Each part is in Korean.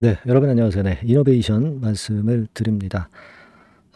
네, 여러분 안녕하세요. 네, 이노베이션 말씀을 드립니다.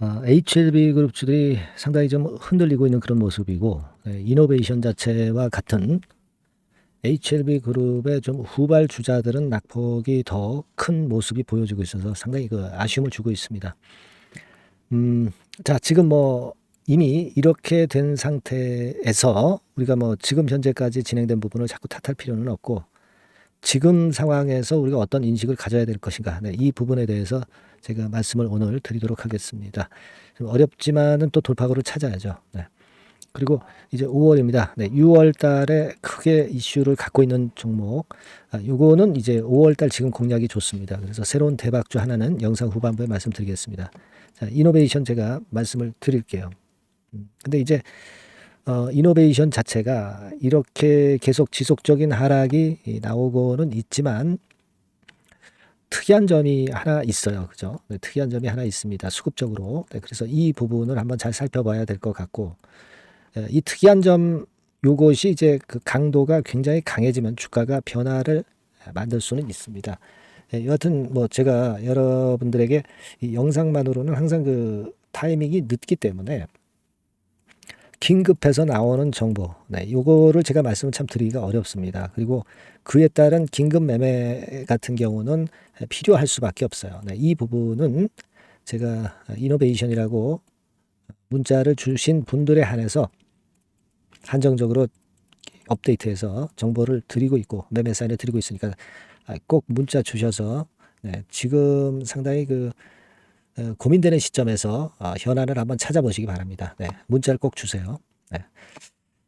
아, HLB 그룹주들이 상당히 좀 흔들리고 있는 그런 모습이고, 네, 이노베이션 자체와 같은 HLB 그룹의 좀 후발 주자들은 낙폭이 더 큰 모습이 보여지고 있어서 상당히 그 아쉬움을 주고 있습니다. 음, 자, 지금 뭐 이미 이렇게 된 상태에서 우리가 뭐 지금 현재까지 진행된 부분을 자꾸 탓할 필요는 없고, 지금 상황에서 우리가 어떤 인식을 가져야 될 것인가. 네, 이 부분에 대해서 제가 말씀을 오늘 드리도록 하겠습니다. 좀 어렵지만은 또 돌파구를 찾아야죠. 네. 그리고 이제 5월입니다. 네, 6월 달에 크게 이슈를 갖고 있는 종목. 아, 요거는 이제 5월 달 지금 공략이 좋습니다. 그래서 새로운 대박주 하나는 영상 후반부에 말씀드리겠습니다. 자, 이노베이션 제가 말씀을 드릴게요. 음, 근데 이제 어, 이노베이션 자체가 이렇게 계속 지속적인 하락이 이 나오고는 있지만 특이한 점이 하나 있어요. 그죠? 네, 특이한 점이 하나 있습니다. 수급적으로. 네, 그래서 이 부분을 한번 잘 살펴봐야 될 것 같고, 예, 이 특이한 점, 요것이 이제 그 강도가 굉장히 강해지면 주가가 변화를 만들 수는 있습니다. 예, 여하튼 뭐 제가 여러분들에게 이 영상만으로는 항상 그 타이밍이 늦기 때문에 긴급해서 나오는 정보, 네, 요거를 제가 말씀을 참 드리기가 어렵습니다. 그리고 그에 따른 긴급 매매 같은 경우는 필요할 수밖에 없어요. 네, 이 부분은 제가 이노베이션이라고 문자를 주신 분들에 한해서 한정적으로 업데이트해서 정보를 드리고 있고 매매 사인을 드리고 있으니까 꼭 문자 주셔서 네, 지금 상당히 그 어, 고민되는 시점에서 어, 현안을 한번 찾아보시기 바랍니다. 네, 문자를 꼭 주세요. 네.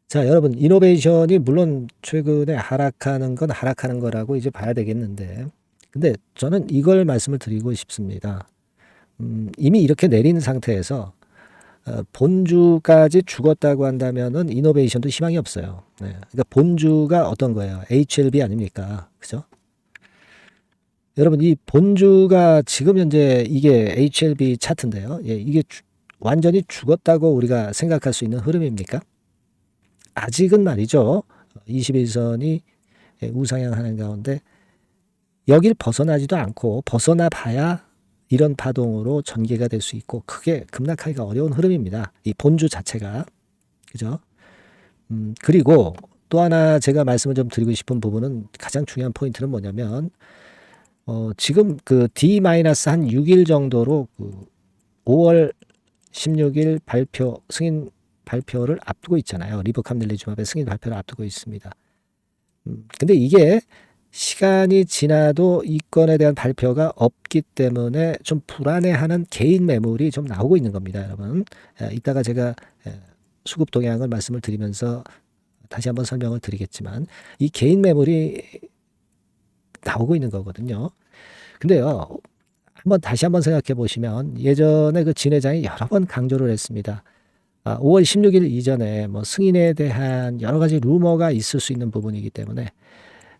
자, 여러분, 이노베이션이 물론 최근에 하락하는 건 하락하는 거라고 이제 봐야 되겠는데, 근데 저는 이걸 말씀을 드리고 싶습니다. 음, 이미 이렇게 내린 상태에서 어, 본주까지 죽었다고 한다면은 이노베이션도 희망이 없어요. 네. 그러니까 본주가 어떤 거예요? HLB 아닙니까? 그죠? 여러분 이 본주가 지금 현재 이게 HLB 차트인데요. 예, 이게 주, 완전히 죽었다고 우리가 생각할 수 있는 흐름입니까? 아직은 말이죠. 21선이 예, 우상향하는 가운데 여길 벗어나지도 않고 벗어나 봐야 이런 파동으로 전개가 될 수 있고 크게 급락하기가 어려운 흐름입니다. 이 본주 자체가 그죠? 음, 그리고 또 하나 제가 말씀을 좀 드리고 싶은 부분은 가장 중요한 포인트는 뭐냐면 어, 지금 그 D-한 6일 정도로 그 5월 16일 발표, 승인 발표를 앞두고 있잖아요. 리버캄넬리주맙의 승인 발표를 앞두고 있습니다. 음, 근데 이게 시간이 지나도 이 건에 대한 발표가 없기 때문에 좀 불안해하는 개인 매물이 좀 나오고 있는 겁니다, 여러분. 에, 이따가 제가 에, 수급 동향을 말씀을 드리면서 다시 한번 설명을 드리겠지만 이 개인 매물이 나오고 있는 거거든요. 근데요, 한번 다시 한번 생각해 보시면 예전에 그 진회장이 여러 번 강조를 했습니다. 아, 5월 16일 이전에 뭐 승인에 대한 여러 가지 루머가 있을 수 있는 부분이기 때문에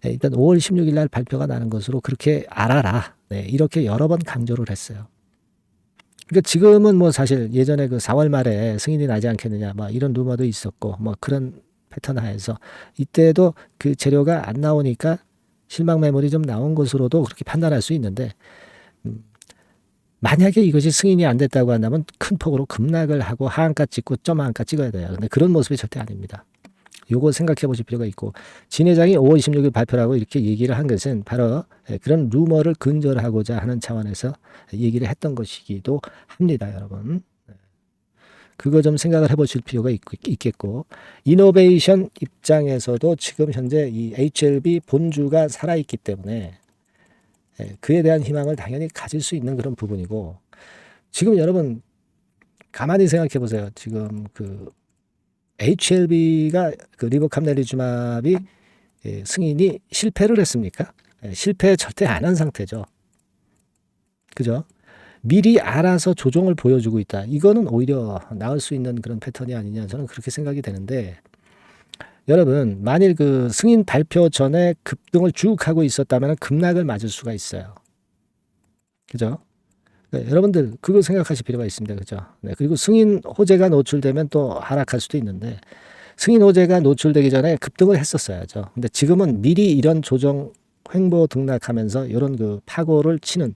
예, 일단 5월 16일 날 발표가 나는 것으로 그렇게 알아라. 네, 이렇게 여러 번 강조를 했어요. 그러니까 지금은 뭐 사실 예전에 그 4월 말에 승인이 나지 않겠느냐, 뭐 이런 루머도 있었고, 뭐 그런 패턴 하에서 이때도 그 재료가 안 나오니까 실망 매물이 좀 나온 것으로도 그렇게 판단할 수 있는데 음, 만약에 이것이 승인이 안 됐다고 한다면 큰 폭으로 급락을 하고 하한가 찍고 점 한가 찍어야 돼요. 근데 그런 모습이 절대 아닙니다. 요거 생각해 보실 필요가 있고 진 회장이 5월 26일 발표라고 이렇게 얘기를 한 것은 바로 예, 그런 루머를 근절하고자 하는 차원에서 얘기를 했던 것이기도 합니다, 여러분. 그거 좀 생각을 해보실 필요가 있, 겠고 이노베이션 입장에서도 지금 현재 이 HLB 본주가 살아있기 때문에 예, 그에 대한 희망을 당연히 가질 수 있는 그런 부분이고 지금 여러분 가만히 생각해 보세요. 지금 그 HLB가 그 리버캄넬리주맙이 예, 승인이 실패를 했습니까? 예, 실패 절대 안 한 상태죠. 그죠? 미리 알아서 조정을 보여주고 있다. 이거는 오히려 나을 수 있는 그런 패턴이 아니냐 저는 그렇게 생각이 되는데 여러분 만일 그 승인 발표 전에 급등을 쭉 하고 있었다면 급락을 맞을 수가 있어요. 그죠? 네, 여러분들 그거 생각하실 필요가 있습니다. 그죠? 네, 그리고 승인 호재가 노출되면 또 하락할 수도 있는데 승인 호재가 노출되기 전에 급등을 했었어야죠. 근데 지금은 미리 이런 조정 횡보 등락하면서 이런 그 파고를 치는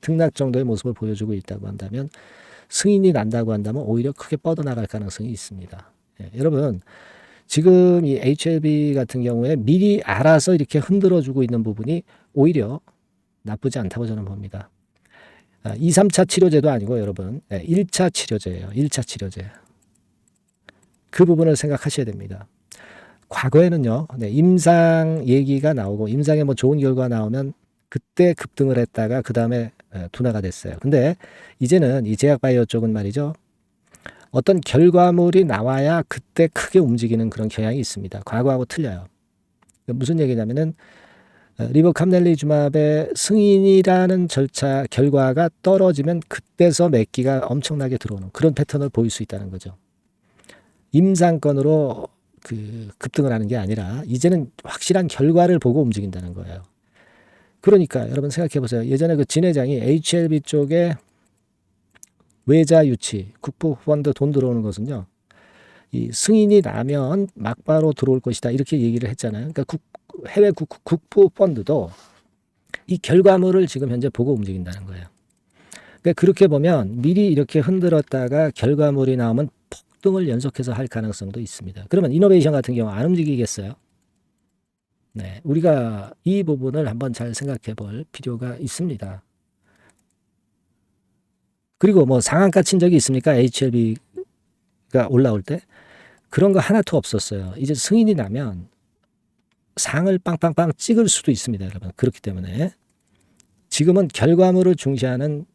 등락 정도의 모습을 보여주고 있다고 한다면 승인이 난다고 한다면 오히려 크게 뻗어나갈 가능성이 있습니다. 예, 여러분 지금 이 HLB 같은 경우에 미리 알아서 이렇게 흔들어주고 있는 부분이 오히려 나쁘지 않다고 저는 봅니다. 아, 2, 3차 치료제도 아니고 여러분 예, 1차 치료제예요. 1차 치료제. 그 부분을 생각하셔야 됩니다. 과거에는요, 네, 임상 얘기가 나오고 임상에 뭐 좋은 결과 나오면 그때 급등을 했다가 그 다음에 둔화가 됐어요. 근데 이제는 이 제약바이오 쪽은 말이죠. 어떤 결과물이 나와야 그때 크게 움직이는 그런 경향이 있습니다. 과거하고 틀려요. 무슨 얘기냐면은 어, 리버캄넬리주맙의 승인이라는 절차 결과가 떨어지면 그때서 맥기가 엄청나게 들어오는 그런 패턴을 보일 수 있다는 거죠. 임상권으로 그 급등을 하는 게 아니라 이제는 확실한 결과를 보고 움직인다는 거예요. 그러니까 여러분 생각해 보세요. 예전에 그 진회장이 HLB 쪽에 외자 유치, 국부 펀드 돈 들어오는 것은요. 이 승인이 나면 막바로 들어올 것이다. 이렇게 얘기를 했잖아요. 그러니까 국, 해외 국, 국부 펀드도 이 결과물을 지금 현재 보고 움직인다는 거예요. 그러니까 그렇게 보면 미리 이렇게 흔들었다가 결과물이 나오면 폭등을 연속해서 할 가능성도 있습니다. 그러면 이노베이션 같은 경우 안 움직이겠어요? 네, 우리가 이 부분을 한번 잘 생각해 볼 필요가 있습니다. 그리고 뭐 상한가 친 적이 있습니까? HLB가 올라올 때? 그런 거 하나도 없었어요. 이제 승인이 나면 상을 빵빵빵 찍을 수도 있습니다, 여러분. 그렇기 때문에 지금은 결과물을 중시하는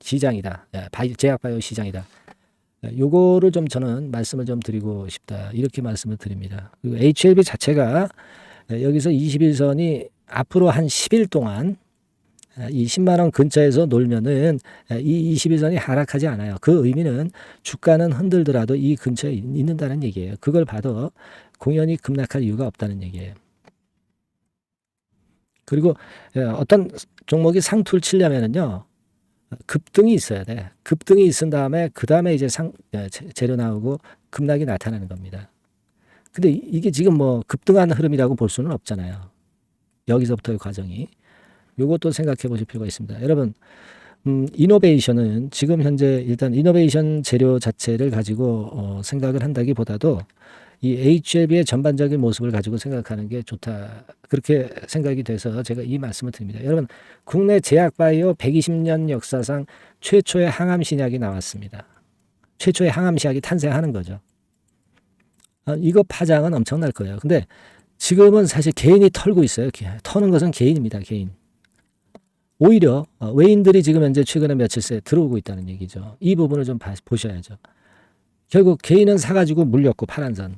시장이다. 예, 바이, 제약바이오 시장이다. 예, 요거를 좀 저는 말씀을 좀 드리고 싶다. 이렇게 말씀을 드립니다. 그리고 HLB 자체가 예, 여기서 21선이 앞으로 한 10일 동안 이 10만 원 근처에서 놀면은 이 21선이 하락하지 않아요. 그 의미는 주가는 흔들더라도 이 근처에 있는다는 얘기예요. 그걸 봐도 공연이 급락할 이유가 없다는 얘기예요. 그리고 어떤 종목이 상투를 치려면은요. 급등이 있어야 돼. 급등이 있은 다음에 그 다음에 이제 상 재료 나오고 급락이 나타나는 겁니다. 근데 이게 지금 뭐 급등한 흐름이라고 볼 수는 없잖아요. 여기서부터의 과정이. 요것도 생각해 보실 필요가 있습니다. 여러분, 음, 이노베이션은 지금 현재 일단 이노베이션 재료 자체를 가지고 어, 생각을 한다기 보다도 이 HLB의 전반적인 모습을 가지고 생각하는 게 좋다. 그렇게 생각이 돼서 제가 이 말씀을 드립니다. 여러분, 국내 제약바이오 120년 역사상 최초의 항암 신약이 나왔습니다. 최초의 항암 신약이 탄생하는 거죠. 아, 이거 파장은 엄청날 거예요. 근데 지금은 사실 개인이 털고 있어요. 터는 것은 개인입니다. 개인. 오히려 어, 외인들이 지금 현재 최근에 며칠새 들어오고 있다는 얘기죠. 이 부분을 좀 보셔야죠. 결국 개인은 사가지고 물렸고 파란 선.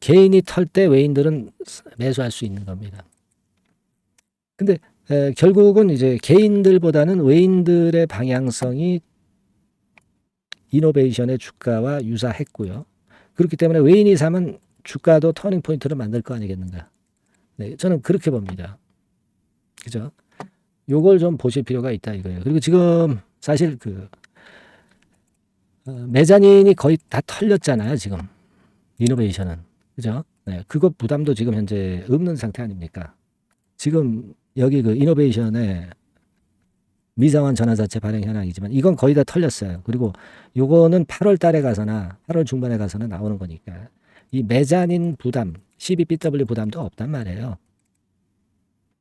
개인이 털 때 외인들은 매수할 수 있는 겁니다. 근데 에, 결국은 이제 개인들보다는 외인들의 방향성이 이노베이션의 주가와 유사했고요. 그렇기 때문에 외인이 사면 주가도 터닝 포인트를 만들 거 아니겠는가. 네, 저는 그렇게 봅니다. 그죠? 요걸 좀 보실 필요가 있다 이거예요. 그리고 지금 사실 그 어, 메자닌이 거의 다 털렸잖아요, 지금. 이노베이션은. 그죠? 네, 그것 부담도 지금 현재 없는 상태 아닙니까? 지금 여기 그 이노베이션에 미상환 전환사채 발행 현황이지만 이건 거의 다 털렸어요. 그리고 요거는 8월 달에 가서나 8월 중반에 가서는 나오는 거니까 이 메자닌 부담, CBBW 부담도 없단 말이에요.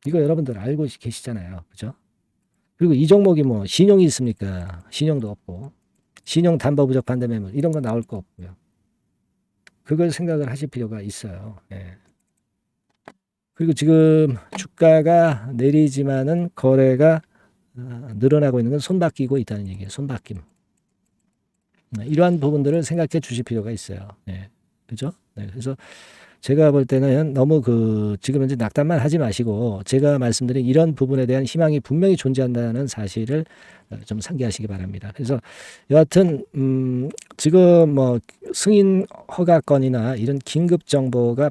이거 여러분들 알고 계시잖아요. 그죠? 그리고 이 종목이 뭐 신용이 있습니까? 신용도 없고 신용 담보 부족 반대 매물 이런 거 나올 거 없고요. 그걸 생각을 하실 필요가 있어요. 예. 그리고 지금 주가가 내리지만은 거래가 어, 늘어나고 있는 건 손바뀌고 있다는 얘기예요. 손바뀜. 네, 이러한 부분들을 생각해 주실 필요가 있어요. 네. 그죠? 네. 그래서 제가 볼 때는 너무 그 지금 현재 낙담만 하지 마시고 제가 말씀드린 이런 부분에 대한 희망이 분명히 존재한다는 사실을 어, 좀 상기하시기 바랍니다. 그래서 여하튼 음 지금 뭐 승인 허가 건이나 이런 긴급 정보가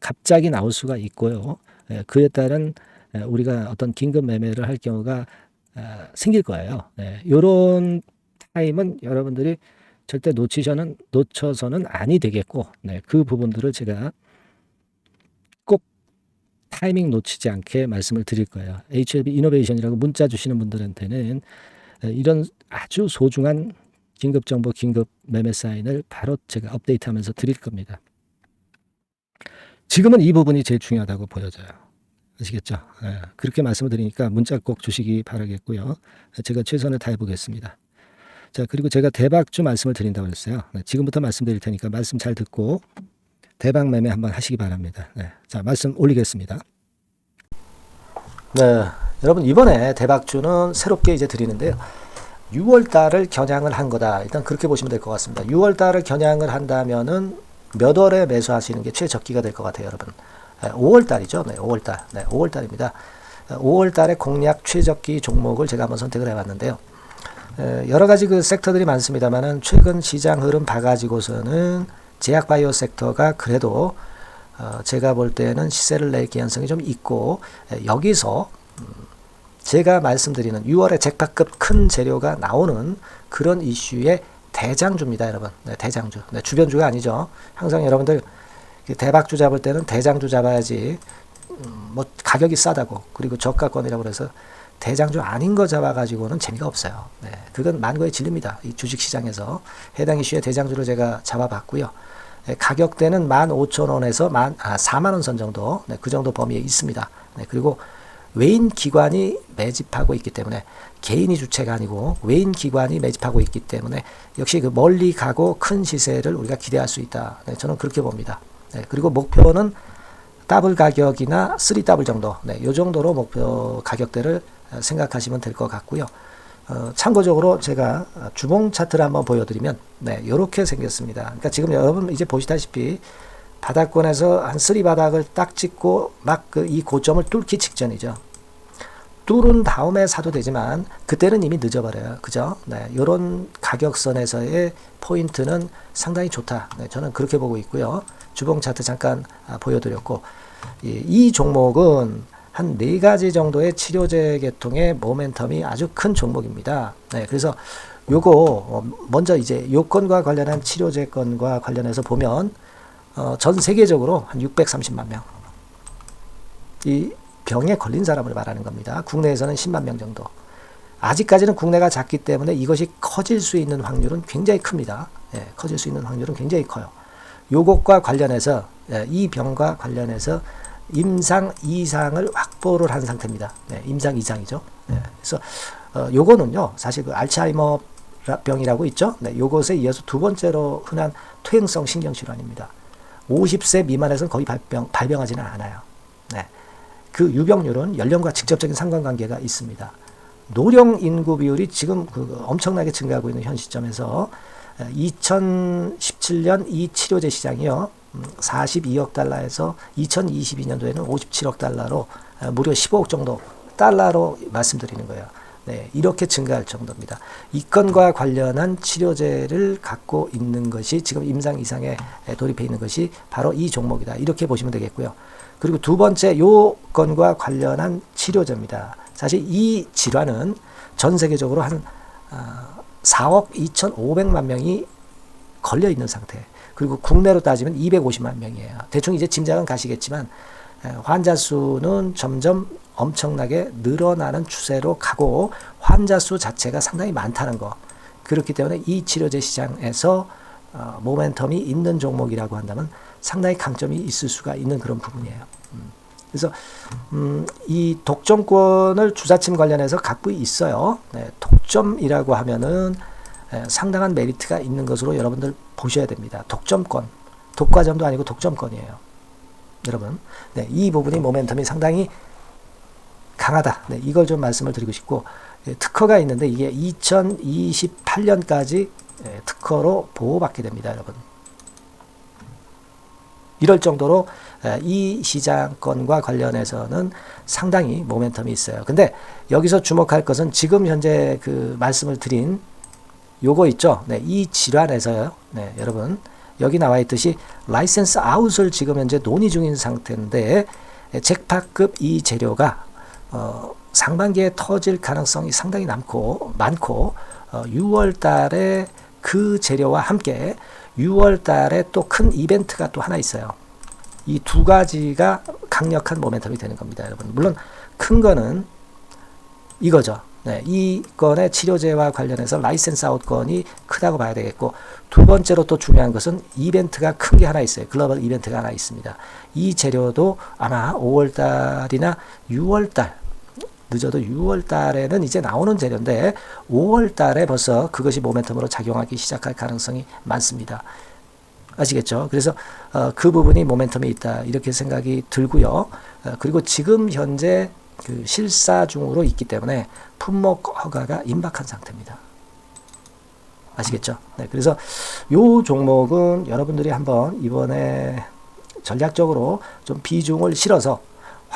갑자기 나올 수가 있고요. 예, 그에 따른 예, 우리가 어떤 긴급 매매를 할 경우가 아, 생길 거예요. 이런 네, 타임은 여러분들이 절대 놓치셔는 놓쳐서는 아니 되겠고, 네, 그 부분들을 제가 꼭 타이밍 놓치지 않게 말씀을 드릴 거예요. HLB 이노베이션이라고 문자 주시는 분들한테는 에, 이런 아주 소중한 긴급 정보, 긴급 매매 사인을 바로 제가 업데이트하면서 드릴 겁니다. 지금은 이 부분이 제일 중요하다고 보여져요. 아시겠죠? 예, 그렇게 말씀을 드리니까 문자 꼭 주시기 바라겠고요. 제가 최선을 다해 보겠습니다. 자, 그리고 제가 대박주 말씀을 드린다고 했어요. 네, 지금부터 말씀드릴 테니까 말씀 잘 듣고 대박 매매 한번 하시기 바랍니다. 네, 자, 말씀 올리겠습니다. 네, 여러분 이번에 대박주는 새롭게 이제 드리는데요. 6월 달을 겨냥을 한 거다. 일단 그렇게 보시면 될 것 같습니다. 6월 달을 겨냥을 한다면은 몇 월에 매수하시는 게 최적기가 될 것 같아요, 여러분. 5월 달이죠. 네, 5월 달. 네, 5월 달입니다. 5월 달에 공략 최적기 종목을 제가 한번 선택을 해 봤는데요. 여러 가지 그 섹터들이 많습니다만은 최근 시장 흐름 봐가지고서는 제약 바이오 섹터가 그래도 어 제가 볼 때는 시세를 낼 개연성이 좀 있고 여기서 음 제가 말씀드리는 6월에 잭팟급 큰 재료가 나오는 그런 이슈의 대장주입니다, 여러분. 네, 대장주. 네, 주변주가 아니죠. 항상 여러분들 대박주 잡을 때는 대장주 잡아야지. 음, 뭐 가격이 싸다고 그리고 저가권이라고 그래서 대장주 아닌 거 잡아가지고는 재미가 없어요. 네, 그건 만고의 진리입니다. 이 주식시장에서 해당 이슈의 대장주를 제가 잡아봤고요. 네, 가격대는 15,000원에서 만, 아, 4만원 선 정도, 네, 그 정도 범위에 있습니다. 네, 그리고 외인 기관이 매집하고 있기 때문에 개인이 주체가 아니고 외인 기관이 매집하고 있기 때문에 역시 그 멀리 가고 큰 시세를 우리가 기대할 수 있다. 네, 저는 그렇게 봅니다. 네, 그리고 목표는 더블 가격이나 3 더블 정도, 네, 요 정도로 목표 가격대를 생각하시면 될 것 같고요. 어, 참고적으로 제가 주봉 차트를 한번 보여드리면, 네, 요렇게 생겼습니다. 그러니까 지금 여러분 이제 보시다시피 바닥권에서 한 쓰리 바닥을 딱 찍고 막 그 이 고점을 뚫기 직전이죠. 뚫은 다음에 사도 되지만 그때는 이미 늦어버려요. 그죠? 네, 요런 가격선에서의 포인트는 상당히 좋다. 네, 저는 그렇게 보고 있고요. 주봉 차트 잠깐 아, 보여드렸고 이, 이 종목은 한 네 가지 정도의 치료제 계통의 모멘텀이 아주 큰 종목입니다. 네, 그래서 요거 어, 먼저 이제 요건과 관련한 치료제 건과 관련해서 보면 어, 전 세계적으로 한 630만 명. 이 병에 걸린 사람을 말하는 겁니다. 국내에서는 10만 명 정도. 아직까지는 국내가 작기 때문에 이것이 커질 수 있는 확률은 굉장히 큽니다. 예, 커질 수 있는 확률은 굉장히 커요. 요것과 관련해서 예, 이 병과 관련해서 임상 이상을 확보를 한 상태입니다. 네, 임상 이상이죠. 네, 그래서 어, 요거는요 사실 그 알츠하이머 병이라고 있죠. 네, 요것에 이어서 두 번째로 흔한 퇴행성 신경 질환입니다. 50세 미만에서는 거의 발병, 발병하지는 않아요. 네. 그 유병률은 연령과 직접적인 상관관계가 있습니다. 노령 인구 비율이 지금 그 엄청나게 증가하고 있는 현 시점에서 2017년 이 치료제 시장이요. 42억 음, 달러에서 2022년도에는 57억 달러로 무려 15억 정도 달러로 말씀드리는 거예요. 네, 이렇게 증가할 정도입니다. 이 건과 관련한 치료제를 갖고 있는 것이 지금 임상 이상에 돌입해 있는 것이 바로 이 종목이다. 이렇게 보시면 되겠고요. 그리고 두 번째 요 건과 관련한 치료제입니다. 사실 이 질환은 전 세계적으로 한 4억 어, 2,500만 명이 걸려 있는 상태. 그리고 국내로 따지면 250만 명이에요. 대충 이제 짐작은 가시겠지만 환자 수는 점점 엄청나게 늘어나는 추세로 가고 환자 수 자체가 상당히 많다는 거. 그렇기 때문에 이 치료제 시장에서 어, 모멘텀이 있는 종목이라고 한다면 상당히 강점이 있을 수가 있는 그런 부분이에요. 음. 그래서 음, 이 독점권을 주사침 관련해서 갖고 있어요. 네, 독점이라고 하면은 에, 상당한 메리트가 있는 것으로 여러분들 보셔야 됩니다. 독점권, 독과점도 아니고 독점권이에요. 여러분, 네, 이 부분이 모멘텀이 상당히 강하다. 네, 이걸 좀 말씀을 드리고 싶고 예, 특허가 있는데 이게 2028년까지 예, 특허로 보호받게 됩니다, 여러분. 이럴 정도로 예, 이 시장권과 관련해서는 상당히 모멘텀이 있어요. 근데 여기서 주목할 것은 지금 현재 그 말씀을 드린 요거 있죠. 네, 이 질환에서요. 네, 여러분 여기 나와 있듯이 라이센스 아웃을 지금 현재 논의 중인 상태인데 잭팟급 이 재료가 어, 상반기에 터질 가능성이 상당히 남고 많고 어, 6월 달에 그 재료와 함께 6월 달에 또 큰 이벤트가 또 하나 있어요. 이 두 가지가 강력한 모멘텀이 되는 겁니다, 여러분. 물론 큰 거는 이거죠. 네, 이 건의 치료제와 관련해서 라이센스 아웃 건이 크다고 봐야 되겠고 두 번째로 또 중요한 것은 이벤트가 큰 게 하나 있어요. 글로벌 이벤트가 하나 있습니다. 이 재료도 아마 5월 달이나 6월 달 늦어도 6월 달에는 이제 나오는 재료인데 5월 달에 벌써 그것이 모멘텀으로 작용하기 시작할 가능성이 많습니다. 아시겠죠? 그래서 어, 그 부분이 모멘텀이 있다 이렇게 생각이 들고요. 어, 그리고 지금 현재 그 실사 중으로 있기 때문에 품목 허가가 임박한 상태입니다. 아시겠죠? 네, 그래서 요 종목은 여러분들이 한번 이번에 전략적으로 좀 비중을 실어서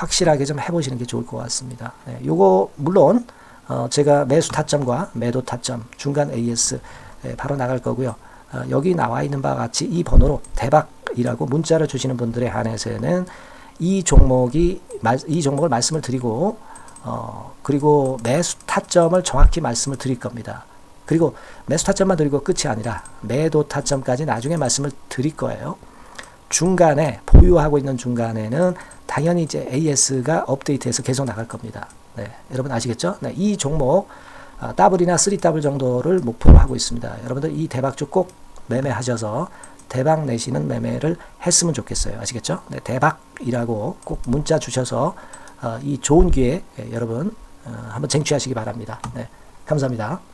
확실하게 좀 해보시는 게 좋을 것 같습니다. 네, 요거 물론 어, 제가 매수 타점과 매도 타점 중간 AS 예, 바로 나갈 거고요. 어, 여기 나와 있는 바와 같이 이 번호로 대박이라고 문자를 주시는 분들에 한해서는 이 종목이 말- 이 종목을 말씀을 드리고 어, 그리고 매수 타점을 정확히 말씀을 드릴 겁니다. 그리고 매수 타점만 드리고 끝이 아니라 매도 타점까지 나중에 말씀을 드릴 거예요. 중간에 보유하고 있는 중간에는 당연히 이제 AS가 업데이트해서 계속 나갈 겁니다. 네, 여러분 아시겠죠? 네, 이 종목 아, 더블이나 3더블 정도를 목표로 하고 있습니다. 여러분들 이 대박주 꼭 매매하셔서 대박 내시는 매매를 했으면 좋겠어요. 아시겠죠? 네, 대박이라고 꼭 문자 주셔서 어, 이 좋은 기회 예, 여러분 어, 한번 쟁취하시기 바랍니다. 네, 감사합니다.